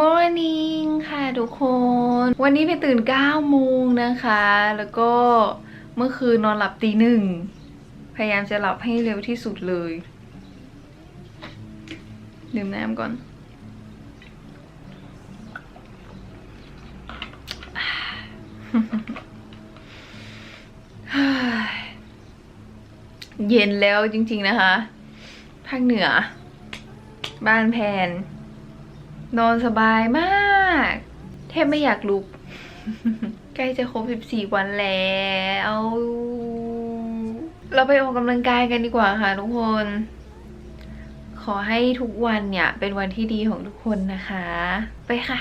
Morning ค่ะทุกคน วันนี้เพนตื่น9โมงนะคะ แล้วก็เมื่อคืนนอนหลับตีหนึ่ง พยายามจะหลับให้เร็วที่สุดเลย ดื่มน้ำก่อน เย็นแล้วจริงๆนะคะ ภาคเหนือ บ้านแพน นอนสบายมาก แทบไม่อยากลุก ใกล้จะครบ 14 วันแล้วเราไปออกกำลังกายกันดีกว่าค่ะทุกคน ขอให้ทุกวันเนี่ย เป็นวันที่ดีของทุกคนนะคะ ไปค่ะ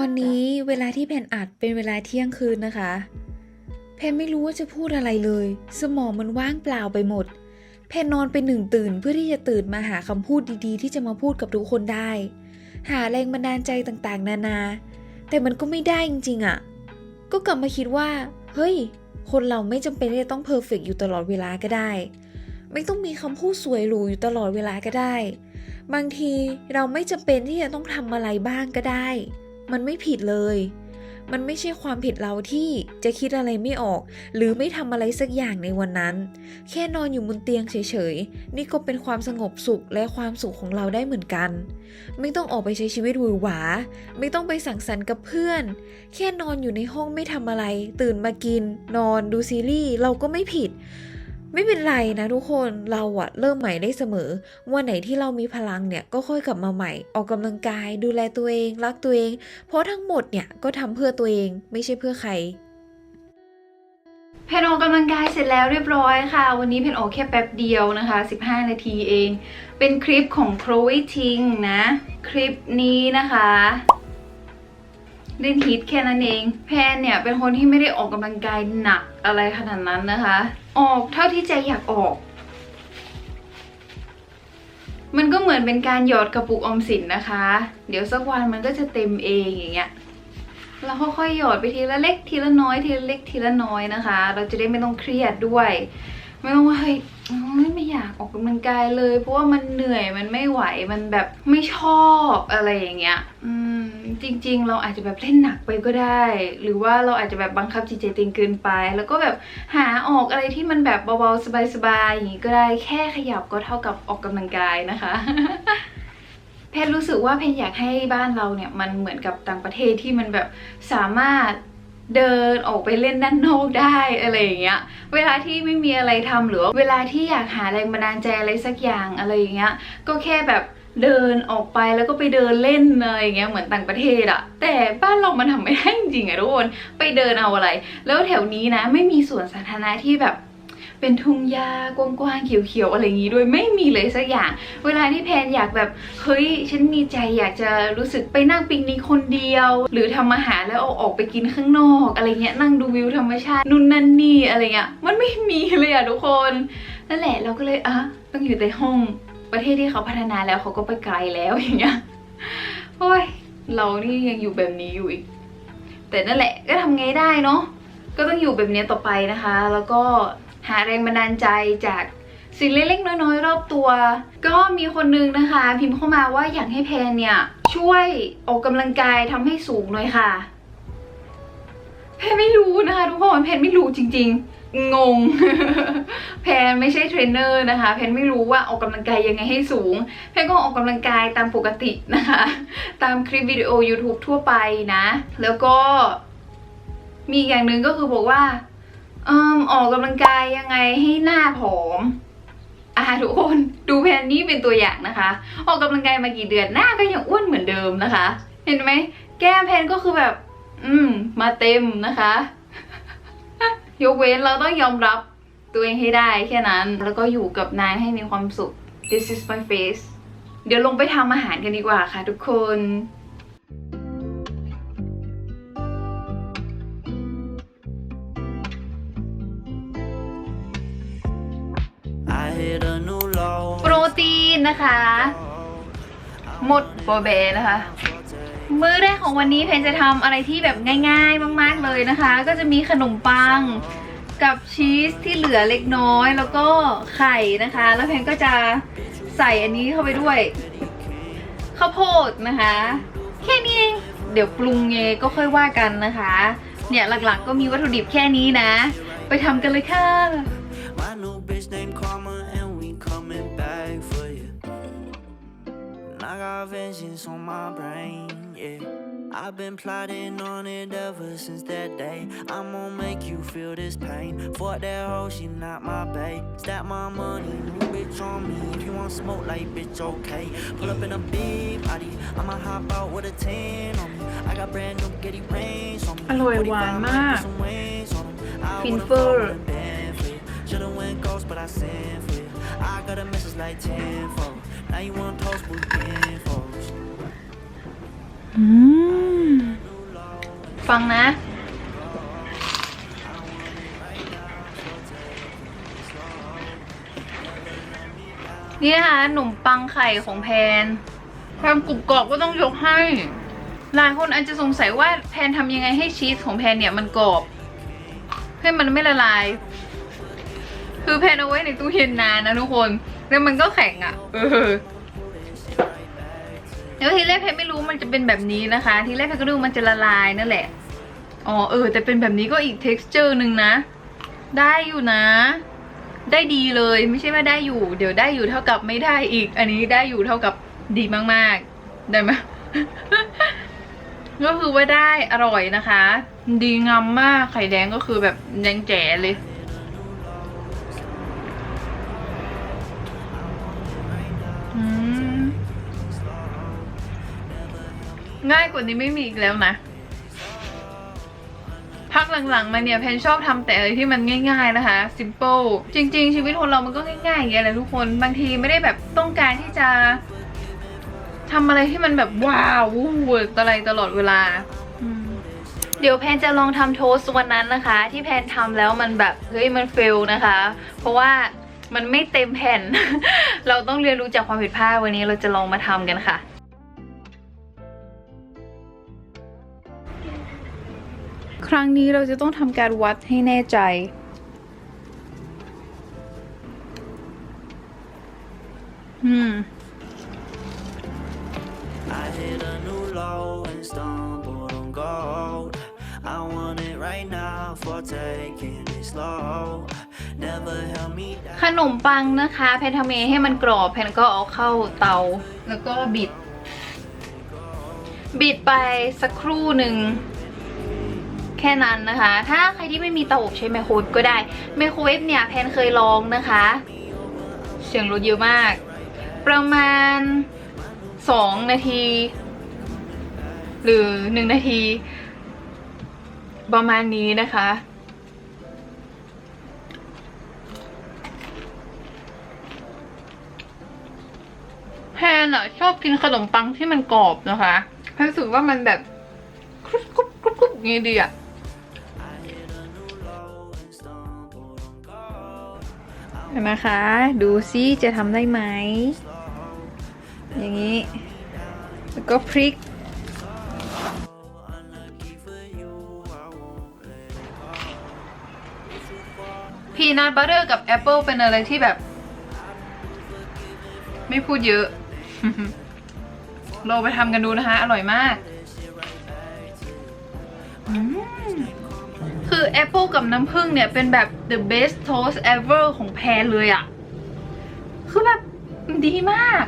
อนนี้เวลาที่แพนอัดเป็นเวลาเที่ยงคืนนะคะแพนไม่รู้ว่าจะพูดอะไรเลย สมองมันว่างเปล่าไปหมดแพนนอนไปหนึ่งตื่นเพื่อที่จะตื่นมาหาคำพูดดีๆ ที่จะมาพูดกับทุกคนได้ หาแรงบันดาลใจต่างๆ นานา แต่มันก็ไม่ได้จริงๆอะ่ะ ก็กลับมาคิดว่า เฮ้ย คนเราไม่จำเป็นที่จะต้องเพอร์เฟกอยู่ตลอดเวลาก็ได้ ไม่ต้องมีคำพูดสวยหรูอยู่ตลอดเวลาก็ได้ บางทีเราไม่จำเป็นที่จะต้องทำอะไรบ้างก็ได้ มันไม่ผิดเลย มันไม่ใช่ความผิดเราที่จะคิดอะไรไม่ออก หรือไม่ทำอะไรสักอย่างในวันนั้น แค่นอนอยู่บนเตียงเฉยๆ นี่ก็เป็นความสงบสุขและความสุขของเราได้เหมือนกัน ไม่ต้องออกไปใช้ชีวิตหวือหวา ไม่ต้องไปสังสรรค์กับเพื่อน แค่นอนอยู่ในห้องไม่ทำอะไร ตื่นมากิน นอนดูซีรีส์เราก็ไม่ผิด ไม่เป็นไรนะทุกคนเราอะเริ่มใหม่ได้เสมอ วันไหนที่เรามีพลังเนี่ยก็ค่อยกลับมาใหม่ ออกกำลังกายดูแลตัวเอง รักตัวเอง เพราะทั้งหมดเนี่ยก็ทำเพื่อตัวเองไม่ใช่เพื่อใคร เพนออกกำลังกายเสร็จแล้วเรียบร้อยค่ะ วันนี้เพนออกแค่แป๊บเดียวนะคะ 15 นาทีเอง เป็นคลิปของ Chloe Ting นะ คลิปนี้นะคะ เล่นฮิตแค่นั้นเอง แพนเนี่ยเป็นคนที่ไม่ได้ออกกำลังกายหนักอะไรขนาดนั้นนะคะ ออกเท่าที่ใจอยากออก มันก็เหมือนเป็นการหยอดกระปุกอมสินนะคะ เดี๋ยวสักวันมันก็จะเต็มเองอย่างเงี้ยเราค่อยๆหยอดไปทีละเล็กทีละน้อยทีละเล็กทีละน้อยนะคะ เราจะได้ไม่ต้องเครียดด้วย ไม่ต้องว่าเฮ้ยโอ๊ยไม่อยากออกกำลังกายเลย เพราะว่ามันเหนื่อยมันไม่ไหวมันแบบไม่ชอบอะไรอย่างเงี้ย อืม จริง ๆ เราอาจจะแบบเล่นหนักไปก็ได้ หรือว่าเราอาจจะแบบบังคับจิตใจตัวเองเกินไป แล้วก็แบบหาออกอะไรที่มันแบบเบาๆสบายๆอย่างงี้ก็ได้แค่ขยับก็เท่ากับออกกำลังกายนะคะเพนรู้สึกว่าเพนอยากให้บ้านเราเนี่ยมันเหมือนกับต่างประเทศที่มันแบบสามารถเดินออกไปเล่นด้านนอกได้อะไรอย่างเงี้ย เวลาที่ไม่มีอะไรทำหรือเวลาที่อยากหาแรงบันดาลใจอะไรสักอย่างอะไรอย่างเงี้ย ก็แค่แบบ เดินออกไปแล้วก็ไปเดินเล่นอะไรอย่างเงี้ยเหมือนต่างประเทศอะแต่บ้านเรามันทำไม่ได้จริงๆอะทุกคนไปเดินเอาอะไร แล้วแถวนี้นะ ไม่มีสวนสาธารณะที่แบบเป็นทุ่งหญ้ากว้างๆเขียวๆอะไรอย่างงี้ด้วยไม่มีเลยสักอย่าง เวลาที่แพนอยากแบบเฮ้ยฉันมีใจอยากจะรู้สึกไปนั่งปิกนิกคนเดียว หรือทำอาหารแล้วเอาออกไปกินข้างนอกอะไรเงี้ยนั่งดูวิวธรรมชาตินู่นนั่นนี่อะไรเงี้ยมันไม่มีเลยอะทุกคนนั่นแหละเราก็เลยอะต้องอยู่ในห้อง ประเทศที่เขาพัฒนาแล้วเขาก็ไปไกลแล้วอย่างเงี้ยโอ้ยเรานี่ยังอยู่แบบนี้อยู่อีก แต่นั่นแหละก็ทำไงได้เนาะก็ต้องอยู่แบบนี้ต่อไปนะคะ แล้วก็หาแรงบันดาลใจจากสิ่งเล็กๆน้อยๆรอบตัว ก็มีคนนึงนะคะ พิมพ์เข้ามาว่าอยากให้แพนเนี่ย ช่วยออกกำลังกายทำให้สูงหน่อยค่ะ แพนไม่รู้นะคะทุกคนแพนไม่รู้จริง ๆ งง แพนไม่ใช่เทรนเนอร์นะคะ แพนไม่รู้ว่าออกกำลังกายยังไงให้สูง แพนก็ออกกำลังกายตามปกตินะคะ ตามคลิปวิดีโอ YouTube ทั่วไปนะ แล้วก็มีอย่างหนึ่งก็คือบอกว่าเอออกกำลังกายยังไงให้หน้าผอมอ่าทุกคนดูแพนนี้เป็นตัวอย่างนะคะ ออกกำลังกายมากี่เดือนหน้าก็ยังอ้วนเหมือนเดิมนะคะ เห็นไหมแก้มแพนก็คือแบบ อืม มาเต็มนะคะ ยกเว้นเราต้องยอมรับตัวเองให้ได้แค่นั้น แล้วก็อยู่กับนายให้มีความสุข this is my face เดี๋ยวลงไปทำอาหารกันดีกว่าค่ะทุกคน I hit a new low. โปรตีนนะคะ หมดโบเบนะคะ มื้อแรกของวันนี้เพนจะทำอะไรที่แบบง่ายๆ มาก ๆเลยนะคะ ก็จะมีขนมปังกับชีสที่เหลือเล็กน้อย แล้วก็ไข่นะคะ แล้วเพนก็จะใส่อันนี้เข้าไปด้วยข้าวโพดนะคะ แค่นี้เองเดี๋ยวปรุงเงก็ค่อยว่ากันนะคะ เนี่ยหลักๆก็มีวัตถุดิบแค่นี้นะ ไปทำกันเลยค่ะ My new bitch named Karma, and we coming back for you. And I got vengeance on my brain, yeah. I've been plotting on it ever since that day. I'm gonna make you feel this pain. Fuck that hoe, she not my bae. Stack my money, new bitch on me. If you want smoke, like bitch, okay. Pull up in a big body, I'ma hop out with a 10 on me. I got brand new Getty rings on me. อร่อยหวานมาก 45 some wings on 'em. I Fin would've fur. fought with a band for you. Should've went ghost, but I sent for you. I got a message like 10 for Now you want toast, but we can't folks. ฟังนะ นี่นะคะขนมปังไข่ของแพน ความกรุบกรอบก็ต้องยกให้ หลายคนอาจจะสงสัยว่าแพนทำยังไงให้ชีสของแพนเนี่ยมันกรอบให้มันไม่ละลาย คือแพนเอาไว้ในตู้เย็นนานนะทุกคน แล้วมันก็แข็งอะ่ะ เออ แล้วทีแรกเพนไม่รู้มันจะเป็นแบบนี้นะคะ ทีแรกเพนก็ดูมันจะละลายนั่นแหละ อ๋อเออ แต่เป็นแบบนี้ก็อีก t e x t อร์หนึ่งนะ ได้อยู่นะ ได้ดีเลยไม่ใช่ว่าได้อยู่ เดี๋ยวได้อยู่เท่ากับไม่ได้อีก อันนี้ได้อยู่เท่ากับดีมากๆ ได้ไหมก็คือว่าได้อร่อยนะคะ ดีงามมากไข่แดงก็คือแบบแดงแจ๋เลย ง่ายกว่านี้ไม่มีอีกแล้วนะพักหลังๆมาเนี่ยแพนชอบทำแต่อะไรที่มันง่าย ๆนะคะ simple จริง ๆ ชีวิตคนเรามันก็ง่ายๆอย่างเงี้ยแหละทุกคนบางทีไม่ได้แบบต้องการที่จะทำอะไรที่มันแบบว้าววู้วอะไรตลอดเวลาเดี๋ยวแพนจะลองทำโทสวันนั้นนะคะ ที่แพนทำแล้วมันแบบเฮ้ยมันเฟลนะคะ เพราะว่ามันไม่เต็มแผ่น เราต้องเรียนรู้จากความผิดพลาดวันนี้เราจะลองมาทำกันค่ะ ครั้งนี้เราจะต้องทำการวัดให้แน่ใจ อืม I hit a new low and stumbled on gold. I want it right now for taking it slow. Never held me down. ขนมปังนะคะ แพนทำเองให้มันกรอบแพนก็เอาเข้าเตา แล้วก็บิด บิดไปสักครู่หนึ่ง แค่นั้นนะคะ ถ้าใครที่ไม่มีเตาอบใช้ไมโครเวฟก็ได้ไมโครเวฟเนี่ยแพนเคยลองนะคะ เสียงรถเยอะมาก ประมาณสองนาที หรือหนึ่งนาที ประมาณนี้นะคะแพนอะชอบกินขนมปังที่มันกรอบนะคะแพนรู้สึกว่ามันแบบกรุบกรุบกรุบกรุบอย่างงี้ดีอะ นไหมคะ ดูซิจะทำได้ไหม อย่างนี้ แล้วก็พริก พีนัทบัตเตอร์กับแอปเปิลเป็นอะไรที่แบบ ไม่พูดเยอะ เราไปทำกันดูนะคะ อร่อยมากอืม คือแอปเปิลกับน้ำผึ้งเนี่ยเป็นแบบ the best toast ever ของแพรเลยอะคือแบบดีมาก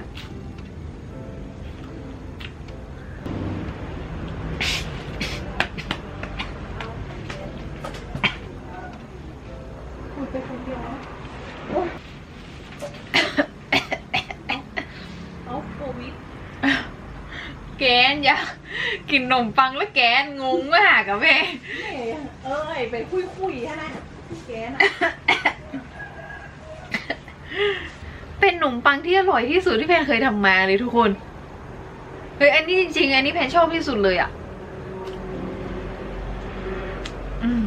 แกนอย่ากินขนมปังแล้วแกนงงมากอะแม่เอ้ยไปคุยคุยๆใช่ไหมแกน่ะเป็นขนมปังที่อร่อยที่สุดที่แพนเคยทำมาเลยทุกคนเฮ้ยอันนี้จริงๆ อันนี้แพนชอบที่สุดเลยอะอืม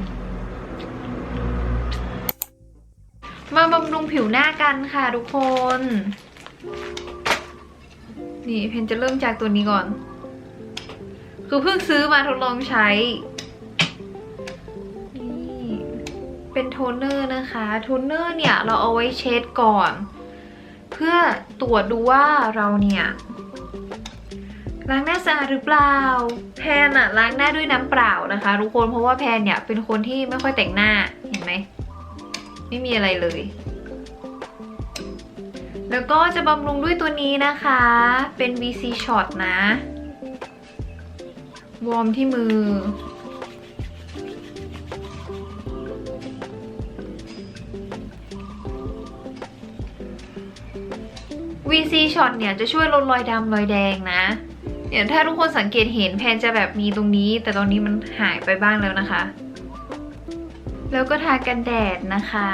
มาบำรุงผิวหน้ากันค่ะทุกคน นี่เพนจะเริ่มจากตัวนี้ก่อน คือเพิ่งซื้อมาทดลองใช้ นี่เป็นโทนเนอร์นะคะ โทนเนอร์เนี่ยเราเอาไว้เช็ดก่อน เพื่อตรวจดูว่าเราเนี่ยล้างหน้าสะอาดหรือเปล่า แพนอะล้างหน้าด้วยน้ำเปล่านะคะทุกคนเพราะว่าแพนเนี่ยเป็นคนที่ไม่ค่อยแต่งหน้าเห็นไหมไม่มีอะไรเลย แล้วก็จะบำรุงด้วยตัวนี้นะคะ เป็น VC Shot นะ วอร์มที่มือ VC Shot เนี่ยจะช่วยลดรอยดำรอยแดงนะเดี๋ยวถ้าทุกคนสังเกตเห็นแพนจะแบบมีตรงนี้ แต่ตอนนี้มันหายไปบ้างแล้วนะคะ แล้วก็ทากันแดดนะคะ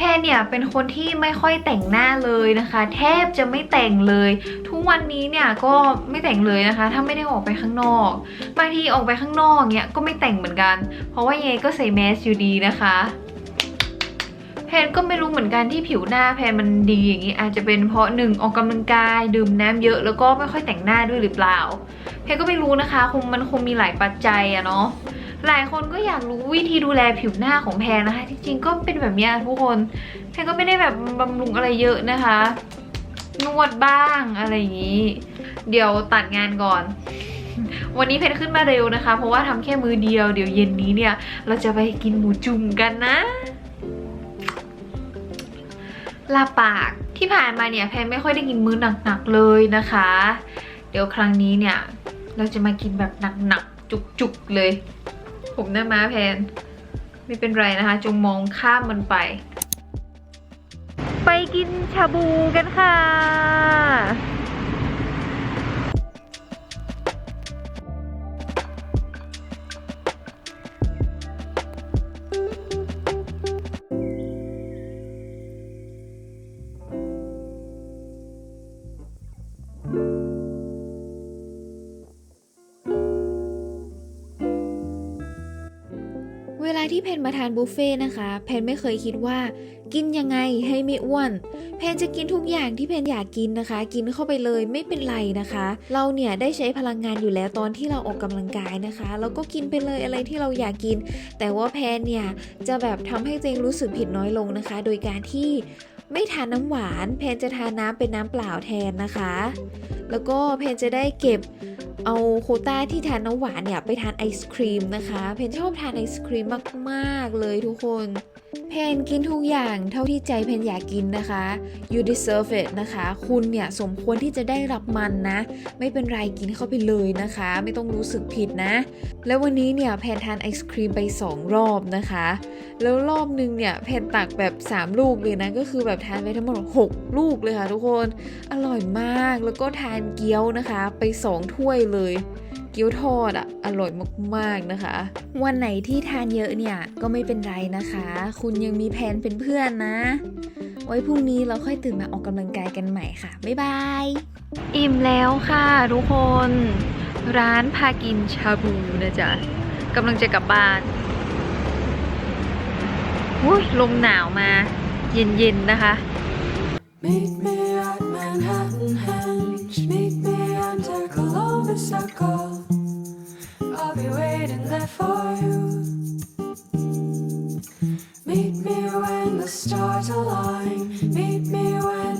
แพนเนี่ยเป็นคนที่ไม่ค่อยแต่งหน้าเลยนะคะ แทบจะไม่แต่งเลย ทุกวันนี้เนี่ยก็ไม่แต่งเลยนะคะ ถ้าไม่ได้ออกไปข้างนอกบางทีออกไปข้างนอกเนี่ยก็ไม่แต่งเหมือนกัน เพราะว่ายังไงก็ใส่แมสอยู่ดีนะคะแพนก็ไม่รู้เหมือนกันที่ผิวหน้าแพนมันดีอย่างนี้อาจจะเป็นเพราะหนึ่งออกกำลังกายดื่มน้ำเยอะแล้วก็ไม่ค่อยแต่งหน้าด้วยหรือเปล่า แพนก็ไม่รู้นะคะ คงมันคงมีหลายปัจจัยอะเนาะ หลายคนก็อยากรู้วิธีดูแลผิวหน้าของแพนนะคะ จริงๆก็เป็นแบบนี้ทุกคนแพนก็ไม่ได้แบบบำรุงอะไรเยอะนะคะ นวดบ้างอะไรอย่างนี้ เดี๋ยวตัดงานก่อน วันนี้เพนขึ้นมาเร็วนะคะ เพราะว่าทำแค่มือเดียวเดี๋ยวเย็นนี้เนี่ย เราจะไปกินหมูจุ่มกันนะลาปากที่ผ่านมาเนี่ยแพนไม่ค่อยได้กินมื้อหนักๆเลยนะคะ เดี๋ยวครั้งนี้เนี่ย เราจะมากินแบบหนักๆจุกๆเลย ผมหน้าม้าแพน ไม่เป็นไรนะคะ จงมองข้ามมันไป ไปกินชาบูกันค่ะ ที่เพนมาทานบุฟเฟ่ต์นะคะ เพนไม่เคยคิดว่า กินยังไงให้ไม่อ้วน เพนจะกินทุกอย่างที่เพนอยากกินนะคะ กินเข้าไปเลยไม่เป็นไรนะคะ เราเนี่ยได้ใช้พลังงานอยู่แล้วตอนที่เราออกกำลังกายนะคะแล้วก็กินไปเลยอะไรที่เราอยากกิน แต่ว่าแพนเนี่ยจะแบบทำให้ตัวเองรู้สึกผิดน้อยลงนะคะ โดยการที่ ไม่ทานน้ำหวาน เพนจะทานน้ำเป็นน้ำเปล่าแทนนะคะ แล้วก็เพนจะได้เก็บเอาโคต้าที่ทานน้ำหวานเนี่ยไปทานไอศครีมนะคะ เพนชอบทานไอศครีมมากๆเลยทุกคน เพนกินทุกอย่างเท่าที่ใจเพนอยากกินนะคะ you deserve it นะคะ คุณเนี่ยสมควรที่จะได้รับมันนะ ไม่เป็นไรกินเข้าไปเลยนะคะ ไม่ต้องรู้สึกผิดนะ แล้ววันนี้เนี่ยแพนทานไอศครีมไป 2 รอบนะคะ แล้วรอบนึงเนี่ยแพนตักแบบ 3 ลูกเลยนะก็คือแบบทานไปทั้งหมด 6 ลูกเลยค่ะทุกคน อร่อยมากแล้วก็ทานเกี๊ยวนะคะ ไป 2 ถ้วยเลย กี๊ยวทอดอะอร่อยมากๆนะคะ วันไหนที่ทานเยอะเนี่ยก็ไม่เป็นไรนะคะ คุณยังมีแผนเป็นเพื่อนนะ ไว้พรุ่งนี้เราค่อยตื่นมาออกกำลังกายกันใหม่ค่ะ บ๊ายบาย อิ่มแล้วค่ะทุกคน ร้านพากินชาบูนะจ๊ะกำลังจะกลับบ้านอุ้ยลมหนาวมา เย็นๆนะคะ Meet me at Manhattan Henge. Meet me under Columbus circle. I'll be waiting there for you. Meet me when the stars align. Meet me when the